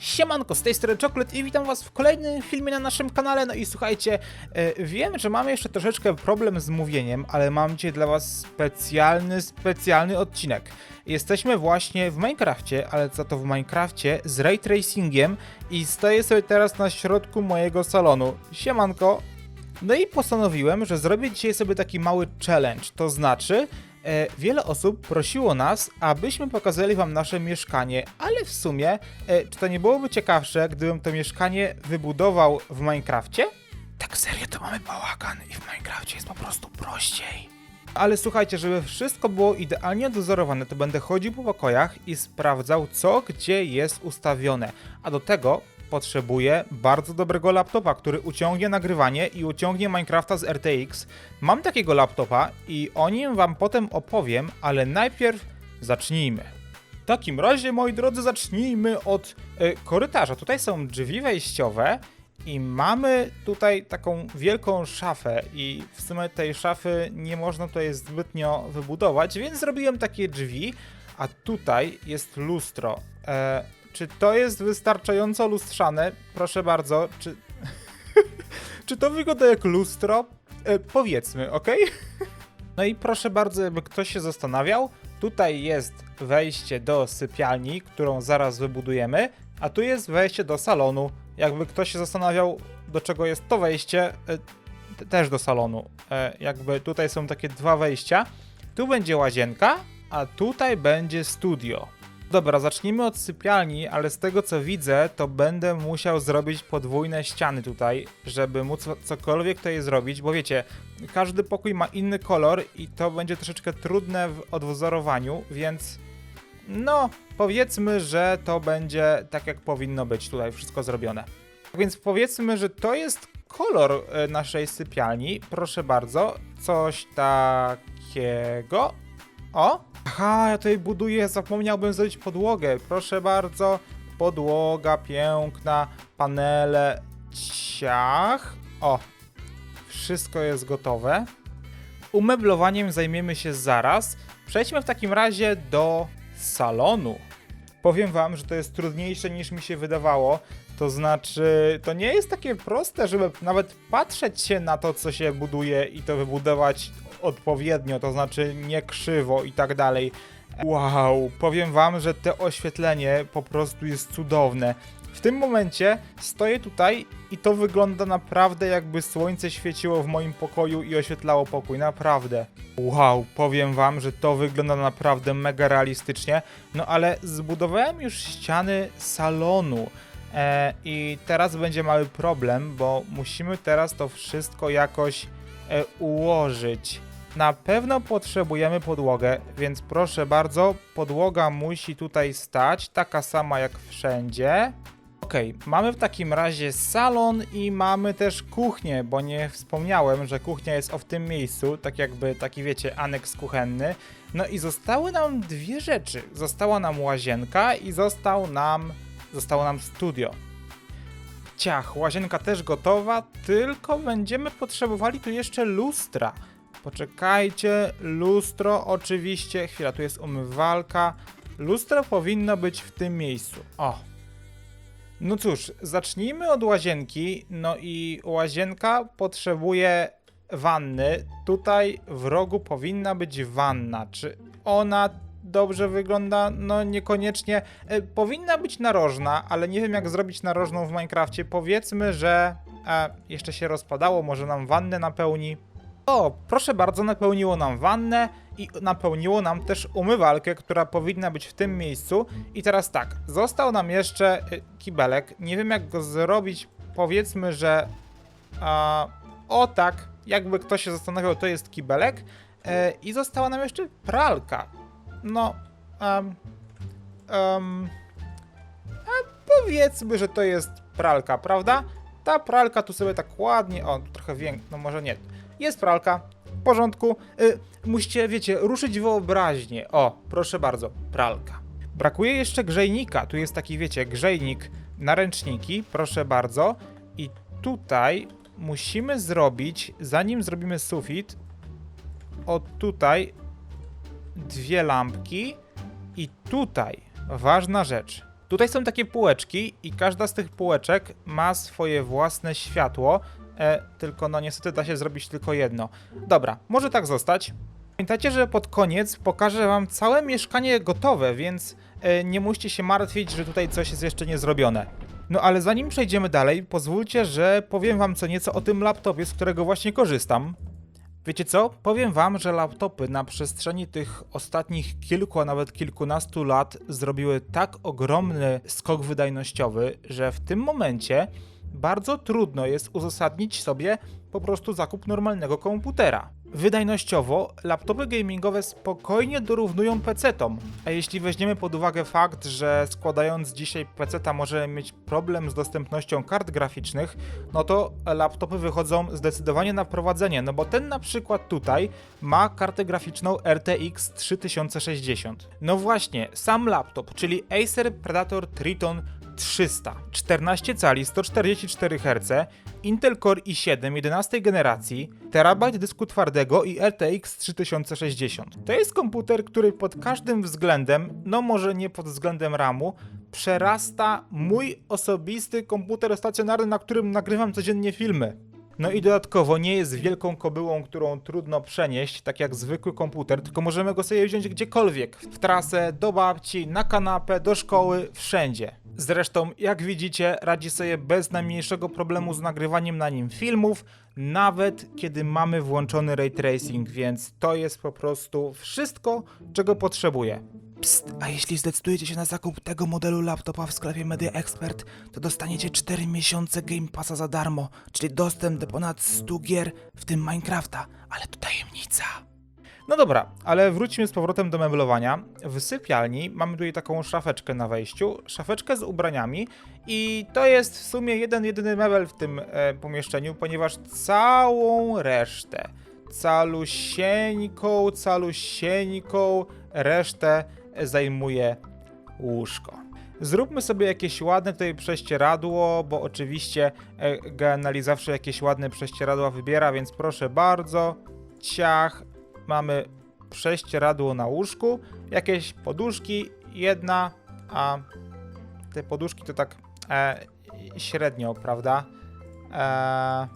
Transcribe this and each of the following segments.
Siemanko, z tej strony Czoklet i witam was w kolejnym filmie na naszym kanale. No i słuchajcie, e, wiem, że mamy jeszcze troszeczkę problem z mówieniem, ale mam dzisiaj dla was specjalny, specjalny odcinek. Jesteśmy właśnie w Minecrafcie, ale co to w Minecrafcie z ray tracingiem i stoję sobie teraz na środku mojego salonu. Siemanko, no i postanowiłem, że zrobię dzisiaj sobie taki mały challenge. To znaczy, e, wiele osób prosiło nas, abyśmy pokazali wam nasze mieszkanie, ale w sumie, e, czy to nie byłoby ciekawsze, gdybym to mieszkanie wybudował w Minecrafcie? Tak serio, to mamy bałagan i w Minecrafcie jest po prostu prościej. Ale słuchajcie, żeby wszystko było idealnie dozorowane, to będę chodził po pokojach i sprawdzał, co gdzie jest ustawione. A do tego potrzebuję bardzo dobrego laptopa, który uciągnie nagrywanie i uciągnie Minecrafta z RTX. Mam takiego laptopa i o nim wam potem opowiem, ale najpierw zacznijmy. W takim razie, moi drodzy, zacznijmy od e, korytarza. Tutaj są drzwi wejściowe i mamy tutaj taką wielką szafę i w sumie tej szafy nie można tutaj zbytnio wybudować, więc zrobiłem takie drzwi, a tutaj jest lustro. E, czy to jest wystarczająco lustrzane? Proszę bardzo, czy... czy to wygląda jak lustro? E, powiedzmy, ok? No i proszę bardzo, jakby ktoś się zastanawiał, tutaj jest wejście do sypialni, którą zaraz wybudujemy, a tu jest wejście do salonu. Jakby ktoś się zastanawiał, do czego jest to wejście, e, też do salonu. E, Jakby tutaj są takie dwa wejścia. Tu będzie łazienka, a tutaj będzie studio. Dobra, zacznijmy od sypialni, ale z tego co widzę, to będę musiał zrobić podwójne ściany tutaj, żeby móc cokolwiek tutaj zrobić, bo wiecie, każdy pokój ma inny kolor i to będzie troszeczkę trudne w odwzorowaniu, więc no, powiedzmy, że to będzie tak jak powinno być tutaj wszystko zrobione. Więc powiedzmy, że to jest kolor e, naszej sypialni. Proszę bardzo, coś takiego. O! Aha, ja tutaj buduję, zapomniałbym zrobić podłogę. Proszę bardzo, podłoga piękna, panele, ciach. O, wszystko jest gotowe. Umeblowaniem zajmiemy się zaraz. Przejdźmy w takim razie do salonu. Powiem wam, że to jest trudniejsze niż mi się wydawało. To znaczy, to nie jest takie proste, żeby nawet patrzeć się na to, co się buduje i to wybudować odpowiednio, to znaczy nie krzywo i tak dalej. Wow, powiem wam, że to oświetlenie po prostu jest cudowne. W tym momencie stoję tutaj i to wygląda naprawdę jakby słońce świeciło w moim pokoju i oświetlało pokój, naprawdę. Wow, powiem wam, że to wygląda naprawdę mega realistycznie. No ale zbudowałem już ściany salonu. E, I teraz będzie mały problem, bo musimy teraz to wszystko jakoś e, ułożyć. Na pewno potrzebujemy podłogę, więc proszę bardzo, podłoga musi tutaj stać, taka sama jak wszędzie. Okej, mamy w takim razie salon i mamy też kuchnię, bo nie wspomniałem, że kuchnia jest o w tym miejscu, tak jakby taki wiecie, aneks kuchenny. No i zostały nam dwie rzeczy. Została nam łazienka i został nam, zostało nam studio. Ciach, łazienka też gotowa, tylko będziemy potrzebowali tu jeszcze lustra. Poczekajcie, lustro oczywiście, chwila, tu jest umywalka. Lustro powinno być w tym miejscu. O. No cóż, zacznijmy od łazienki. No i łazienka potrzebuje wanny. Tutaj w rogu powinna być wanna. Czy ona dobrze wygląda? No niekoniecznie. E, powinna być narożna, ale nie wiem jak zrobić narożną w Minecrafcie. Powiedzmy, że e, jeszcze się rozpadało, może nam wannę napełni. O, proszę bardzo, napełniło nam wannę i napełniło nam też umywalkę, która powinna być w tym miejscu. I teraz tak, został nam jeszcze y, kibelek. Nie wiem jak go zrobić. Powiedzmy, że a, o tak, jakby ktoś się zastanawiał, to jest kibelek. E, I została nam jeszcze pralka. No, um, um, a powiedzmy, że to jest pralka, prawda? Ta pralka tu sobie tak ładnie, o, trochę większa, no może nie. Jest pralka, w porządku. Y, musicie, wiecie, ruszyć wyobraźnię. O, proszę bardzo, pralka. Brakuje jeszcze grzejnika. Tu jest taki, wiecie, grzejnik na ręczniki, proszę bardzo. I tutaj musimy zrobić, zanim zrobimy sufit, o tutaj dwie lampki i tutaj ważna rzecz. Tutaj są takie półeczki i każda z tych półeczek ma swoje własne światło, e, tylko no niestety da się zrobić tylko jedno. Dobra, może tak zostać. Pamiętajcie, że pod koniec pokażę wam całe mieszkanie gotowe, więc e, nie musicie się martwić, że tutaj coś jest jeszcze nie zrobione. No ale zanim przejdziemy dalej, pozwólcie, że powiem wam co nieco o tym laptopie, z którego właśnie korzystam. Wiecie co? Powiem wam, że laptopy na przestrzeni tych ostatnich kilku, a nawet kilkunastu lat zrobiły tak ogromny skok wydajnościowy, że w tym momencie bardzo trudno jest uzasadnić sobie po prostu zakup normalnego komputera. Wydajnościowo laptopy gamingowe spokojnie dorównują PC-tom, a jeśli weźmiemy pod uwagę fakt, że składając dzisiaj PC-ta możemy mieć problem z dostępnością kart graficznych, no to laptopy wychodzą zdecydowanie na prowadzenie, no bo ten na przykład tutaj ma kartę graficzną RTX 3060. No właśnie, sam laptop, czyli Acer Predator Triton 300, 14 cali, 144 Hz, Intel Core i7 11 generacji, terabajt dysku twardego i RTX 3060. To jest komputer, który pod każdym względem, no może nie pod względem RAMu, przerasta mój osobisty komputer stacjonarny, na którym nagrywam codziennie filmy. No i dodatkowo nie jest wielką kobyłą, którą trudno przenieść, tak jak zwykły komputer, tylko możemy go sobie wziąć gdziekolwiek. W trasę, do babci, na kanapę, do szkoły, wszędzie. Zresztą, jak widzicie, radzi sobie bez najmniejszego problemu z nagrywaniem na nim filmów, nawet kiedy mamy włączony ray tracing, więc to jest po prostu wszystko, czego potrzebuję. Psst, a jeśli zdecydujecie się na zakup tego modelu laptopa w sklepie Media Expert, to dostaniecie 4 miesiące Game Passa za darmo, czyli dostęp do ponad 100 gier, w tym Minecrafta, ale to tajemnica. No dobra, ale wróćmy z powrotem do meblowania. W sypialni mamy tutaj taką szafeczkę na wejściu, szafeczkę z ubraniami i to jest w sumie jeden jedyny mebel w tym e, pomieszczeniu, ponieważ całą resztę, calusieńką, calusieńką resztę zajmuje łóżko. Zróbmy sobie jakieś ładne tutaj prześcieradło, bo oczywiście e, Genali zawsze jakieś ładne prześcieradła wybiera, więc proszę bardzo, ciach, mamy prześcieradło na łóżku, jakieś poduszki, jedna, a te poduszki to tak e, średnio, prawda? E,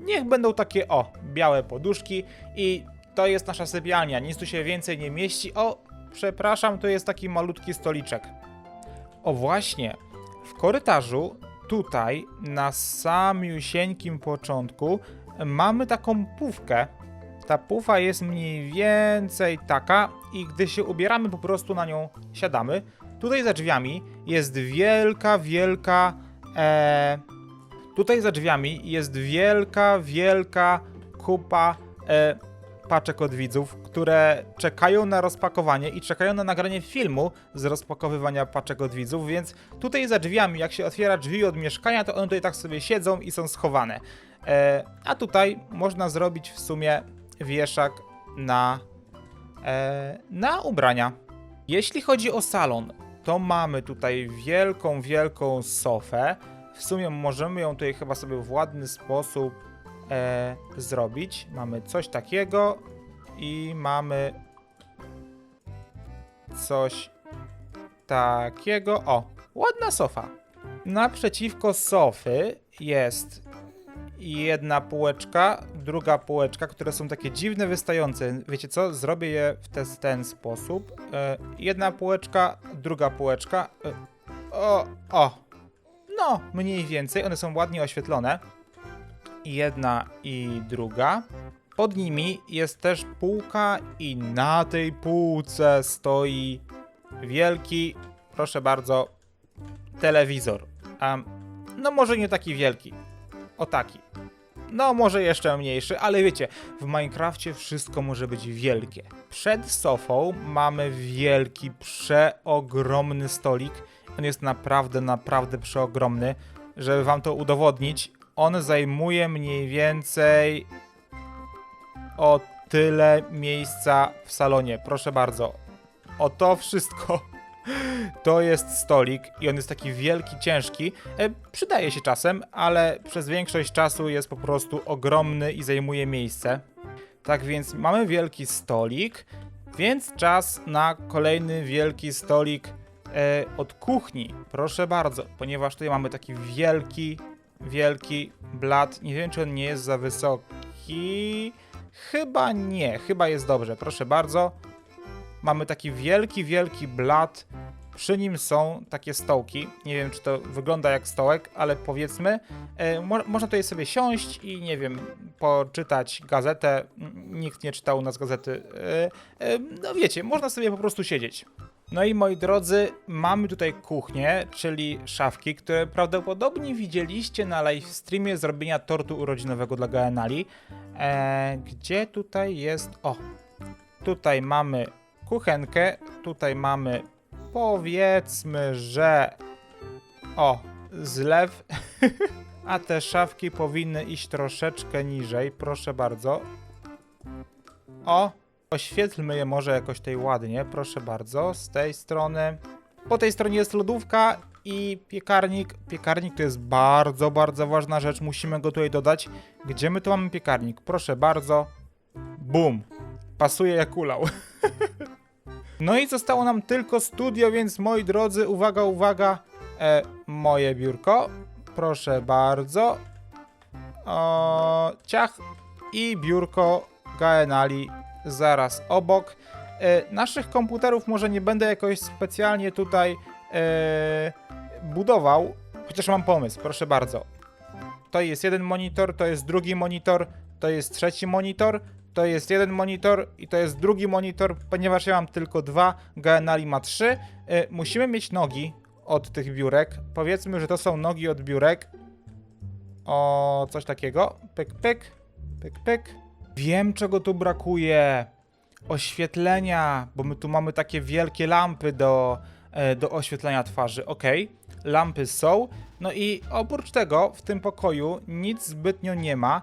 niech będą takie, o, białe poduszki i to jest nasza sypialnia, nic tu się więcej nie mieści. O, przepraszam, to jest taki malutki stoliczek. O właśnie, w korytarzu, tutaj, na samiusieńkim początku, mamy taką pufkę. Ta pufa jest mniej więcej taka i gdy się ubieramy, po prostu na nią siadamy. Tutaj za drzwiami jest wielka, wielka... E, tutaj za drzwiami jest wielka, wielka kupa e, paczek od widzów, które czekają na rozpakowanie i czekają na nagranie filmu z rozpakowywania paczek od widzów, więc tutaj za drzwiami, jak się otwiera drzwi od mieszkania, to one tutaj tak sobie siedzą i są schowane. E, a tutaj można zrobić w sumie wieszak na, e, na ubrania. Jeśli chodzi o salon, to mamy tutaj wielką, wielką sofę. W sumie możemy ją tutaj chyba sobie w ładny sposób e, zrobić. Mamy coś takiego i mamy coś takiego. O, ładna sofa. Naprzeciwko sofy jest jedna półeczka, druga półeczka, które są takie dziwne, wystające. Wiecie co? Zrobię je w te, ten sposób. E, jedna półeczka, druga półeczka. E, o, o. No, mniej więcej. One są ładnie oświetlone jedna i druga. Pod nimi jest też półka i na tej półce stoi wielki, proszę bardzo, telewizor. Um, no może nie taki wielki, o taki. No może jeszcze mniejszy, ale wiecie, w Minecrafcie wszystko może być wielkie. Przed sofą mamy wielki, przeogromny stolik. On jest naprawdę, naprawdę przeogromny. Żeby wam to udowodnić, on zajmuje mniej więcej o tyle miejsca w salonie. Proszę bardzo. O to wszystko. To jest stolik i on jest taki wielki, ciężki. E, przydaje się czasem, ale przez większość czasu jest po prostu ogromny i zajmuje miejsce. Tak więc mamy wielki stolik. Więc czas na kolejny wielki stolik e, od kuchni. Proszę bardzo, ponieważ tutaj mamy taki wielki, wielki blat. Nie wiem, czy on nie jest za wysoki. Chyba nie, chyba jest dobrze. Proszę bardzo. Mamy taki wielki, wielki blat. Przy nim są takie stołki. Nie wiem, czy to wygląda jak stołek, ale powiedzmy, e, mo można tutaj sobie siąść i nie wiem, poczytać gazetę. Nikt nie czytał u nas gazety. E, e, no wiecie, można sobie po prostu siedzieć. No i moi drodzy, mamy tutaj kuchnię, czyli szafki, które prawdopodobnie widzieliście na live streamie zrobienia tortu urodzinowego dla Gaenali. E, gdzie tutaj jest. O, tutaj mamy kuchenkę, tutaj mamy powiedzmy, że o, zlew. A te szafki powinny iść troszeczkę niżej, proszę bardzo. O, oświetlmy je może jakoś tutaj ładnie, proszę bardzo, z tej strony. Po tej stronie jest lodówka i piekarnik. Piekarnik to jest bardzo, bardzo ważna rzecz, musimy go tutaj dodać. Gdzie my tu mamy piekarnik? Proszę bardzo. Bum. Pasuje jak ulał. No i zostało nam tylko studio, więc moi drodzy, uwaga, uwaga, e, moje biurko, proszę bardzo, o, ciach i biurko Gaenali zaraz obok. E, naszych komputerów może nie będę jakoś specjalnie tutaj e, budował, chociaż mam pomysł, proszę bardzo. To jest jeden monitor, to jest drugi monitor, to jest trzeci monitor, to jest jeden monitor i to jest drugi monitor, ponieważ ja mam tylko dwa, Gaenali ma trzy. Y, musimy mieć nogi od tych biurek. Powiedzmy, że to są nogi od biurek. O, coś takiego. Pyk, pyk, pyk, pyk. Wiem, czego tu brakuje. Oświetlenia, bo my tu mamy takie wielkie lampy do, e, do oświetlenia twarzy. Ok, lampy są. No i oprócz tego w tym pokoju nic zbytnio nie ma.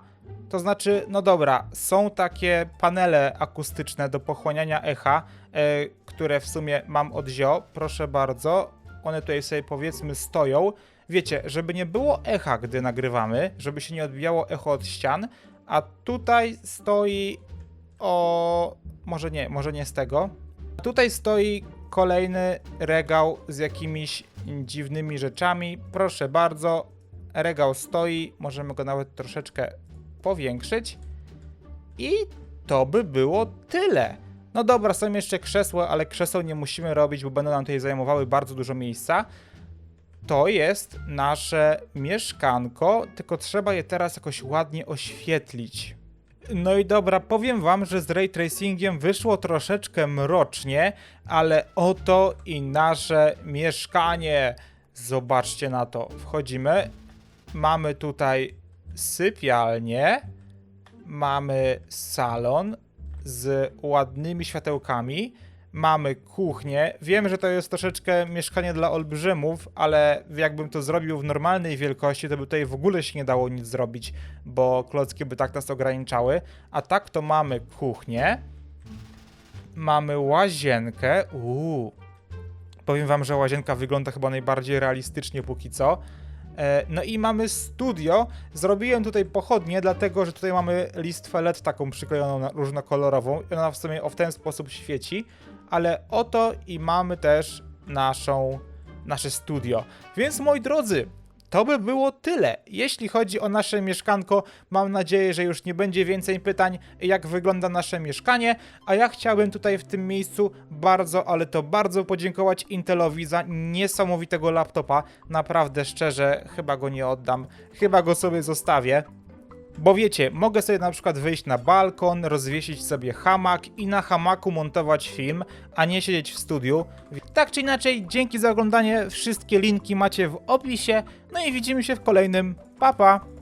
To znaczy, no dobra, są takie panele akustyczne do pochłaniania echa, e, które w sumie mam od Zio. Proszę bardzo, one tutaj sobie powiedzmy stoją. Wiecie, żeby nie było echa, gdy nagrywamy, żeby się nie odbijało echo od ścian, a tutaj stoi o... może nie, może nie z tego. Tutaj stoi kolejny regał z jakimiś dziwnymi rzeczami. Proszę bardzo, regał stoi, możemy go nawet troszeczkę powiększyć. I to by było tyle. No dobra, są jeszcze krzesła, ale krzeseł nie musimy robić, bo będą nam tutaj zajmowały bardzo dużo miejsca. To jest nasze mieszkanko, tylko trzeba je teraz jakoś ładnie oświetlić. No i dobra, powiem wam, że z ray tracingiem wyszło troszeczkę mrocznie, ale oto i nasze mieszkanie. Zobaczcie na to. Wchodzimy. Mamy tutaj sypialnię, mamy salon z ładnymi światełkami, mamy kuchnię. Wiem, że to jest troszeczkę mieszkanie dla olbrzymów, ale jakbym to zrobił w normalnej wielkości, to by tutaj w ogóle się nie dało nic zrobić, bo klocki by tak nas ograniczały. A tak to mamy kuchnię, mamy łazienkę. Uuu. Powiem wam, że łazienka wygląda chyba najbardziej realistycznie póki co. E, No i mamy studio. Zrobiłem tutaj pochodnie, dlatego że tutaj mamy listwę LED taką przyklejoną różnokolorową ona w sumie w ten sposób świeci, ale oto i mamy też naszą, nasze studio. Więc moi drodzy, to by było tyle. Jeśli chodzi o nasze mieszkanko, mam nadzieję, że już nie będzie więcej pytań, jak wygląda nasze mieszkanie, a ja chciałbym tutaj w tym miejscu bardzo, ale to bardzo podziękować Intelowi za niesamowitego laptopa. Naprawdę, szczerze, chyba go nie oddam, chyba go sobie zostawię. Bo wiecie, mogę sobie na przykład wyjść na balkon, rozwiesić sobie hamak i na hamaku montować film, a nie siedzieć w studiu. Tak czy inaczej, dzięki za oglądanie, wszystkie linki macie w opisie, no i widzimy się w kolejnym. Pa pa!